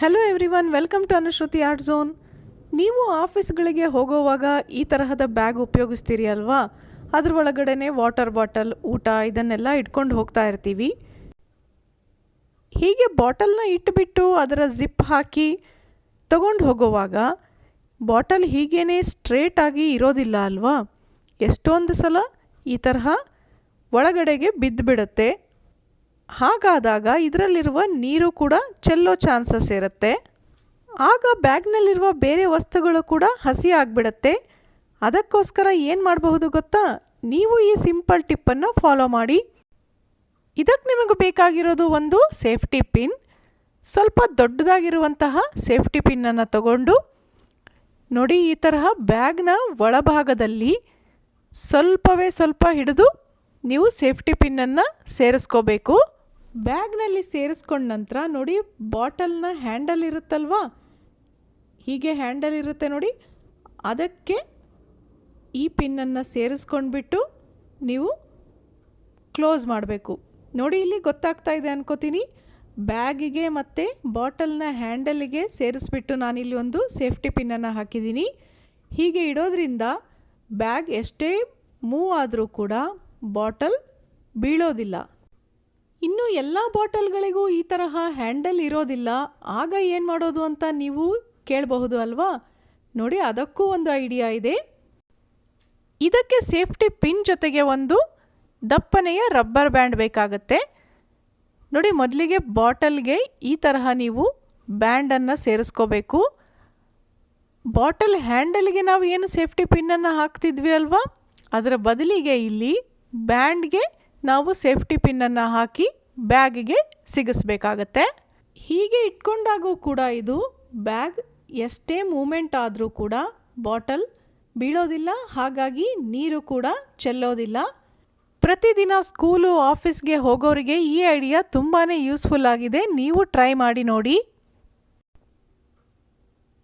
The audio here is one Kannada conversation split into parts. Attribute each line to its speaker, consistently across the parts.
Speaker 1: Hello everyone welcome to Anushruti art zone ನೀವು ಆಫೀಸ್ಗಳಿಗೆ ಹೋಗೋವಾಗ ಈ ತರಹದ ಬ್ಯಾಗ್ ಉಪಯೋಗಿಸ್ತೀರಿ ಅಲ್ವಾ? ಅದ್ರ ಒಳಗಡೆನೆ ವಾಟರ್ ಬಾಟಲ್, ಊಟ ಇದನ್ನೆಲ್ಲ ಇಟ್ಕೊಂಡು ಹೋಗ್ತಾ ಇರ್ತೀವಿ. ಹೀಗೆ ಬಾಟಲ್ನ ಇಟ್ಟುಬಿಟ್ಟು ಅದರ ಜಿಪ್ ಹಾಕಿ ತಗೊಂಡು ಹೋಗೋವಾಗ ಬಾಟಲ್ ಹೀಗೇನೆ ಸ್ಟ್ರೇಟ್ ಆಗಿ ಇರೋದಿಲ್ಲ ಅಲ್ವಾ? ಎಷ್ಟೊಂದು ಸಲ ಈ ತರಹ ಒಳಗಡೆಗೆ ಬಿದ್ದುಬಿಡುತ್ತೆ. ಹಾಗಾದಾಗ ಇದರಲ್ಲಿರುವ ನೀರು ಕೂಡ ಚೆಲ್ಲೋ ಚಾನ್ಸಸ್ ಇರುತ್ತೆ ಆಗ ಬ್ಯಾಗ್ನಲ್ಲಿರುವ ಬೇರೆ ವಸ್ತುಗಳು ಕೂಡ ಹಸಿ ಆಗಿಬಿಡತ್ತೆ. ಅದಕ್ಕೋಸ್ಕರ ಏನು ಮಾಡಬಹುದು ಗೊತ್ತಾ? ನೀವು ಈ ಸಿಂಪಲ್ ಟಿಪ್ಪನ್ನು ಫಾಲೋ ಮಾಡಿ. ಇದಕ್ಕೆ ನಿಮಗೆ ಬೇಕಾಗಿರೋದು ಒಂದು ಸೇಫ್ಟಿ ಪಿನ್. ಸ್ವಲ್ಪ ದೊಡ್ಡದಾಗಿರುವಂತಹ ಸೇಫ್ಟಿ ಪಿನ್ನನ್ನು ತಗೊಂಡು, ನೋಡಿ ಈ ತರಹ ಬ್ಯಾಗ್ನ ಒಳಭಾಗದಲ್ಲಿ ಸ್ವಲ್ಪವೇ ಸ್ವಲ್ಪ ಹಿಡಿದು ನೀವು ಸೇಫ್ಟಿ ಪಿನ್ನನ್ನು ಸೇರಿಸ್ಕೋಬೇಕು. ಬ್ಯಾಗ್ನಲ್ಲಿ ಸೇರಿಸ್ಕೊಂಡ ನಂತರ ನೋಡಿ, ಬಾಟಲ್ನ ಹ್ಯಾಂಡಲ್ ಇರುತ್ತಲ್ವಾ? ಹೀಗೆ ಹ್ಯಾಂಡಲ್ ಇರುತ್ತೆ ನೋಡಿ. ಅದಕ್ಕೆ ಈ ಪಿನ್ನನ್ನು ಸೇರಿಸ್ಕೊಂಡ್ಬಿಟ್ಟು ನೀವು ಕ್ಲೋಸ್ ಮಾಡಬೇಕು. ನೋಡಿ, ಇಲ್ಲಿ ಗೊತ್ತಾಗ್ತಾ ಇದೆ ಅನ್ಕೋತೀನಿ. ಬ್ಯಾಗಿಗೆ ಮತ್ತು ಬಾಟಲ್ನ ಹ್ಯಾಂಡಲಿಗೆ ಸೇರಿಸ್ಬಿಟ್ಟು ನಾನಿಲ್ಲಿ ಒಂದು ಸೇಫ್ಟಿ ಪಿನ್ನನ್ನು ಹಾಕಿದ್ದೀನಿ. ಹೀಗೆ ಇಡೋದ್ರಿಂದ ಬ್ಯಾಗ್ ಎಷ್ಟೇ ಮೂವ್ ಆದರೂ ಕೂಡ ಬಾಟಲ್ ಬೀಳೋದಿಲ್ಲ. ಇನ್ನು ಎಲ್ಲ ಬಾಟಲ್ಗಳಿಗೂ ಈ ತರಹ ಹ್ಯಾಂಡಲ್ ಇರೋದಿಲ್ಲ. ಆಗ ಏನು ಮಾಡೋದು ಅಂತ ನೀವು ಕೇಳಬಹುದು ಅಲ್ವಾ? ನೋಡಿ, ಅದಕ್ಕೂ ಒಂದು ಐಡಿಯಾ ಇದೆ. ಇದಕ್ಕೆ ಸೇಫ್ಟಿ ಪಿನ್ ಜೊತೆಗೆ ಒಂದು ದಪ್ಪನೆಯ ರಬ್ಬರ್ ಬ್ಯಾಂಡ್ ಬೇಕಾಗತ್ತೆ. ನೋಡಿ, ಮೊದಲಿಗೆ ಬಾಟಲ್ಗೆ ಈ ತರಹ ನೀವು ಬ್ಯಾಂಡನ್ನು ಸೇರಿಸ್ಕೋಬೇಕು. ಬಾಟಲ್ ಹ್ಯಾಂಡಲ್ಗೆ ನಾವು ಏನು ಸೇಫ್ಟಿ ಪಿನ್ನನ್ನು ಹಾಕ್ತಿದ್ವಿ ಅಲ್ವಾ? ಅದರ ಬದಲಿಗೆ ಇಲ್ಲಿ ಬ್ಯಾಂಡ್ಗೆ ನಾವು ಸೇಫ್ಟಿ ಪಿನ್ನನ್ನು ಹಾಕಿ ಬ್ಯಾಗಿಗೆ ಸಿಗಿಸ್ಬೇಕಾಗತ್ತೆ. ಹೀಗೆ ಇಟ್ಕೊಂಡಾಗೂ ಕೂಡ ಇದು ಬ್ಯಾಗ್ ಎಷ್ಟೇ ಮೂಮೆಂಟ್ ಆದರೂ ಕೂಡ ಬಾಟಲ್ ಬೀಳೋದಿಲ್ಲ, ಹಾಗಾಗಿ ನೀರು ಕೂಡ ಚೆಲ್ಲೋದಿಲ್ಲ. ಪ್ರತಿದಿನ ಸ್ಕೂಲು, ಆಫೀಸ್ಗೆ ಹೋಗೋರಿಗೆ ಈ ಐಡಿಯಾ ತುಂಬಾ ಯೂಸ್ಫುಲ್ ಆಗಿದೆ. ನೀವು ಟ್ರೈ ಮಾಡಿ ನೋಡಿ.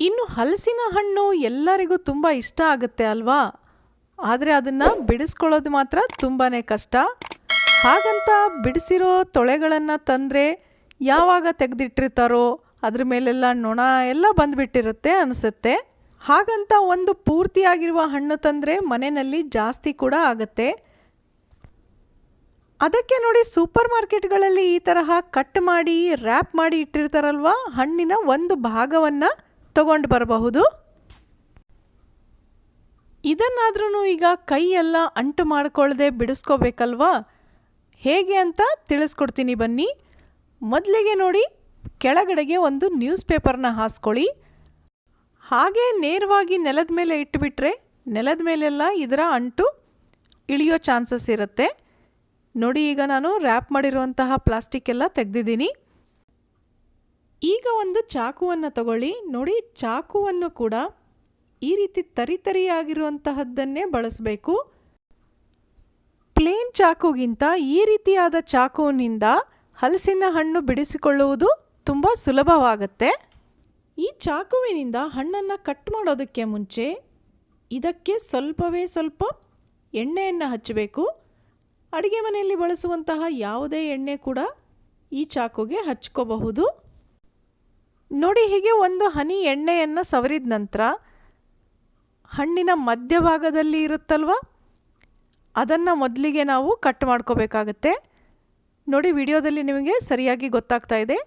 Speaker 1: ಇನ್ನು ಹಲಸಿನ ಹಣ್ಣು ಎಲ್ಲರಿಗೂ ತುಂಬ ಇಷ್ಟ ಆಗುತ್ತೆ ಅಲ್ವಾ? ಆದರೆ ಅದನ್ನು ಬಿಡಿಸ್ಕೊಳ್ಳೋದು ಮಾತ್ರ ತುಂಬಾ ಕಷ್ಟ. ಹಾಗಂತ ಬಿಡಿಸಿರೋ ತೊಳೆಗಳನ್ನು ತಂದರೆ ಯಾವಾಗ ತೆಗೆದಿಟ್ಟಿರ್ತಾರೋ ಅದ್ರ ಮೇಲೆಲ್ಲ ನೊಣ ಎಲ್ಲ ಬಂದುಬಿಟ್ಟಿರುತ್ತೆ ಅನಿಸುತ್ತೆ. ಹಾಗಂತ ಒಂದು ಪೂರ್ತಿಯಾಗಿರುವ ಹಣ್ಣು ತಂದರೆ ಮನೆಯಲ್ಲಿ ಜಾಸ್ತಿ ಕೂಡ ಆಗುತ್ತೆ. ಅದಕ್ಕೆ ನೋಡಿ ಸೂಪರ್ ಮಾರ್ಕೆಟ್ಗಳಲ್ಲಿ ಈ ತರಹ ಕಟ್ ಮಾಡಿ, ರ್ಯಾಪ್ ಮಾಡಿ ಇಟ್ಟಿರ್ತಾರಲ್ವ? ಹಣ್ಣಿನ ಒಂದು ಭಾಗವನ್ನು ತಗೊಂಡು ಬರಬಹುದು. ಇದನ್ನಾದ್ರೂ ಈಗ ಕೈಯೆಲ್ಲ ಅಂಟು ಮಾಡ್ಕೊಳ್ಳದೆ ಬಿಡಿಸ್ಕೋಬೇಕಲ್ವಾ? ಹೇಗೆ ಅಂತ ತಿಳಿಸ್ಕೊಡ್ತೀನಿ ಬನ್ನಿ. ಮೊದಲಿಗೆ ನೋಡಿ, ಕೆಳಗಡೆಗೆ ಒಂದು ನ್ಯೂಸ್ ಪೇಪರ್ನ ಹಾಸ್ಕೊಳ್ಳಿ. ಹಾಗೆ ನೇರವಾಗಿ ನೆಲದ ಮೇಲೆ ಇಟ್ಟುಬಿಟ್ರೆ ನೆಲದ ಮೇಲೆಲ್ಲ ಇದರ ಅಂಟು ಇಳಿಯೋ ಚಾನ್ಸಸ್ ಇರುತ್ತೆ. ನೋಡಿ, ಈಗ ನಾನು ರ್ಯಾಪ್ ಮಾಡಿರುವಂತಹ ಪ್ಲಾಸ್ಟಿಕ್ ಎಲ್ಲ ತೆಗೆದಿದ್ದೀನಿ. ಈಗ ಒಂದು ಚಾಕುವನ್ನು ತಗೊಳ್ಳಿ. ನೋಡಿ, ಚಾಕುವನ್ನು ಕೂಡ ಈ ರೀತಿ ತರಿತರಿಯಾಗಿರುವಂತಹದ್ದನ್ನೇ ಬಳಸಬೇಕು. ಪ್ಲೇನ್ ಚಾಕುಗಿಂತ ಈ ರೀತಿಯಾದ ಚಾಕುವಿನಿಂದ ಹಲಸಿನ ಹಣ್ಣು ಬಿಡಿಸಿಕೊಳ್ಳುವುದು ತುಂಬ ಸುಲಭವಾಗುತ್ತೆ. ಈ ಚಾಕುವಿನಿಂದ ಹಣ್ಣನ್ನು ಕಟ್ ಮಾಡೋದಕ್ಕೆ ಮುಂಚೆ ಇದಕ್ಕೆ ಸ್ವಲ್ಪವೇ ಸ್ವಲ್ಪ ಎಣ್ಣೆಯನ್ನು ಹಚ್ಚಬೇಕು. ಅಡುಗೆ ಮನೆಯಲ್ಲಿ ಬಳಸುವಂತಹ ಯಾವುದೇ ಎಣ್ಣೆ ಕೂಡ ಈ ಚಾಕುಗೆ ಹಚ್ಕೋಬಹುದು. ನೋಡಿ ಹೀಗೆ ಒಂದು ಹನಿ ಎಣ್ಣೆಯನ್ನು ಸವರಿದ ನಂತರ ಹಣ್ಣಿನ ಮಧ್ಯಭಾಗದಲ್ಲಿ ಇರುತ್ತಲ್ವ? ಅದನ್ನು ಮೊದಲಿಗೆ ನಾವು ಕಟ್ ಮಾಡ್ಕೋಬೇಕಾಗತ್ತೆ. ನೋಡಿ ವಿಡಿಯೋದಲ್ಲಿ ನಿಮಗೆ ಸರಿಯಾಗಿ ಗೊತ್ತಾಗ್ತಾ ಇದೆ.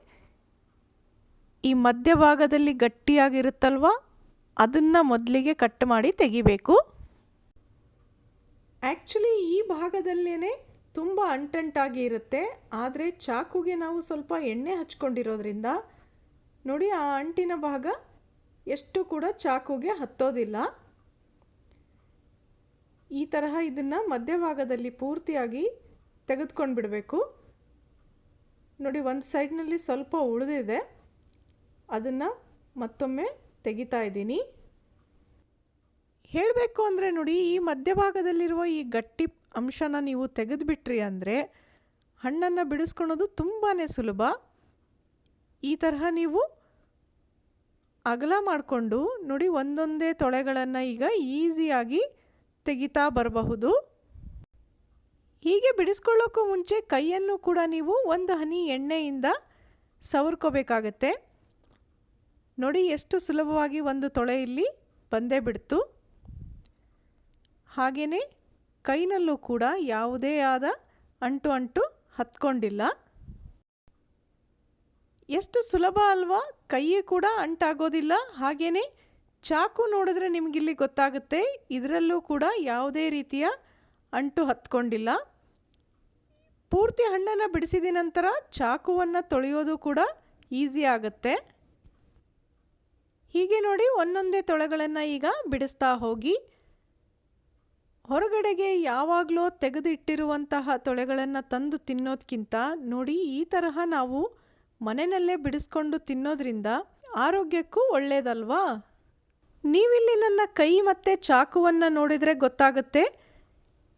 Speaker 1: ಈ ಮಧ್ಯಭಾಗದಲ್ಲಿ ಗಟ್ಟಿಯಾಗಿರುತ್ತಲ್ವ? ಅದನ್ನು ಮೊದಲಿಗೆ ಕಟ್ ಮಾಡಿ ತೆಗಿಬೇಕು. ಆ್ಯಕ್ಚುಲಿ ಈ ಭಾಗದಲ್ಲೇ ತುಂಬ ಅಂಟಂಟಾಗಿ ಇರುತ್ತೆ. ಆದರೆ ಚಾಕುಗೆ ನಾವು ಸ್ವಲ್ಪ ಎಣ್ಣೆ ಹಚ್ಕೊಂಡಿರೋದ್ರಿಂದ ನೋಡಿ ಆ ಅಂಟಿನ ಭಾಗ ಎಷ್ಟು ಕೂಡ ಚಾಕುಗೆ ಹತ್ತೋದಿಲ್ಲ. ಈ ತರಹ ಇದನ್ನು ಮಧ್ಯಭಾಗದಲ್ಲಿ ಪೂರ್ತಿಯಾಗಿ ತೆಗೆದುಕೊಂಡು ಬಿಡಬೇಕು ನೋಡಿ, ಒಂದು ಸೈಡ್ನಲ್ಲಿ ಸ್ವಲ್ಪ ಉಳಿದಿದೆ. ಅದನ್ನು ಮತ್ತೊಮ್ಮೆ ತೆಗಿತಾ ಇದ್ದೀನಿ. ಹೇಳಬೇಕು ಅಂದರೆ ನೋಡಿ, ಈ ಮಧ್ಯಭಾಗದಲ್ಲಿರುವ ಈ ಗಟ್ಟಿ ಅಂಶನ ನೀವು ತೆಗೆದುಬಿಟ್ರಿ ಅಂದರೆ ಹಣ್ಣನ್ನು ಬಿಡಿಸ್ಕೊಳೋದು ತುಂಬಾ ಸುಲಭ. ಈ ತರಹ ನೀವು ಅಗಲ ಮಾಡಿಕೊಂಡು ನೋಡಿ, ಒಂದೊಂದೇ ತೊಳೆಗಳನ್ನು ಈಗ ಈಸಿಯಾಗಿ ತೆಗಿತಾ ಬರಬಹುದು? ಹೀಗೆ ಬಿಡಿಸ್ಕೊಳ್ಳೋಕ್ಕೂ ಮುಂಚೆ ಕೈಯನ್ನು ಕೂಡ ನೀವು ಒಂದು ಹನಿ ಎಣ್ಣೆಯಿಂದ ಸವರ್ಕೋಬೇಕಾಗತ್ತೆ. ನೋಡಿ ಎಷ್ಟು ಸುಲಭವಾಗಿ ಒಂದು ತೊಳೆ ಇಲ್ಲಿ ಬಂದೇ ಬಿಡ್ತು. ಹಾಗೆಯೇ ಕೈನಲ್ಲೂ ಕೂಡ ಯಾವುದೇ ಆದ ಅಂಟು ಅಂಟು ಹತ್ಕೊಂಡಿಲ್ಲ. ಎಷ್ಟು ಸುಲಭ ಅಲ್ವಾ? ಕೈಯೇ ಕೂಡ ಅಂಟಾಗೋದಿಲ್ಲ. ಹಾಗೆಯೇ ಚಾಕು ನೋಡಿದ್ರೆ ನಿಮಗಿಲ್ಲಿ ಗೊತ್ತಾಗುತ್ತೆ. ಇದರಲ್ಲೂ ಕೂಡ ಯಾವುದೇ ರೀತಿಯ ಅಂಟು ಹತ್ಕೊಂಡಿಲ್ಲ. ಪೂರ್ತಿ ಹಣ್ಣನ್ನು ಬಿಡಿಸಿದ ನಂತರ ಚಾಕುವನ್ನು ತೊಳೆಯೋದು ಕೂಡ ಈಸಿ ಆಗುತ್ತೆ. ಹೀಗೆ ನೋಡಿ ಒಂದೊಂದೇ ತೊಳೆಗಳನ್ನು ಈಗ ಬಿಡಿಸ್ತಾ ಹೋಗಿ. ಹೊರಗಡೆಗೆ ಯಾವಾಗಲೂ ತೆಗೆದಿಟ್ಟಿರುವಂತಹ ತೊಳೆಗಳನ್ನು ತಂದು ತಿನ್ನೋದಕ್ಕಿಂತ ನೋಡಿ ಈ ತರಹ ನಾವು ಮನೆಯಲ್ಲೇ ಬಿಡಿಸ್ಕೊಂಡು ತಿನ್ನೋದ್ರಿಂದ ಆರೋಗ್ಯಕ್ಕೂ ಒಳ್ಳೆಯದಲ್ವಾ ನೀವಿಲ್ಲಿ ನನ್ನ ಕೈ ಮತ್ತು ಚಾಕುವನ್ನು ನೋಡಿದರೆ ಗೊತ್ತಾಗುತ್ತೆ?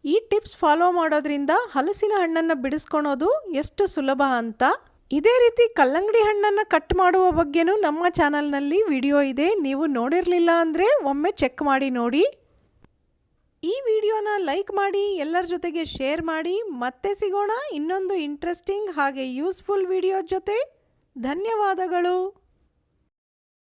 Speaker 1: ಈ ಟಿಪ್ಸ್ ಫಾಲೋ ಮಾಡೋದ್ರಿಂದ ಹಲಸಿನ ಹಣ್ಣನ್ನು ಬಿಡಿಸ್ಕೊಳೋದು ಎಷ್ಟು ಸುಲಭ ಅಂತ? ಇದೇ ರೀತಿ ಕಲ್ಲಂಗಡಿ ಹಣ್ಣನ್ನು ಕಟ್ ಮಾಡುವ ಬಗ್ಗೆನೂ ನಮ್ಮ ಚಾನಲ್ನಲ್ಲಿ ವಿಡಿಯೋ ಇದೆ. ನೀವು ನೋಡಿರಲಿಲ್ಲ ಅಂದರೆ ಒಮ್ಮೆ ಚೆಕ್ ಮಾಡಿ ನೋಡಿ. ಈ ವಿಡಿಯೋನ ಲೈಕ್ ಮಾಡಿ, ಎಲ್ಲರ ಜೊತೆಗೆ ಶೇರ್ ಮಾಡಿ, ಮತ್ತೆ ಸಿಗೋಣ ಇನ್ನೊಂದು ಇಂಟ್ರೆಸ್ಟಿಂಗ್ ಹಾಗೆ ಯೂಸ್ಫುಲ್ ವಿಡಿಯೋ ಜೊತೆ. ಧನ್ಯವಾದಗಳು.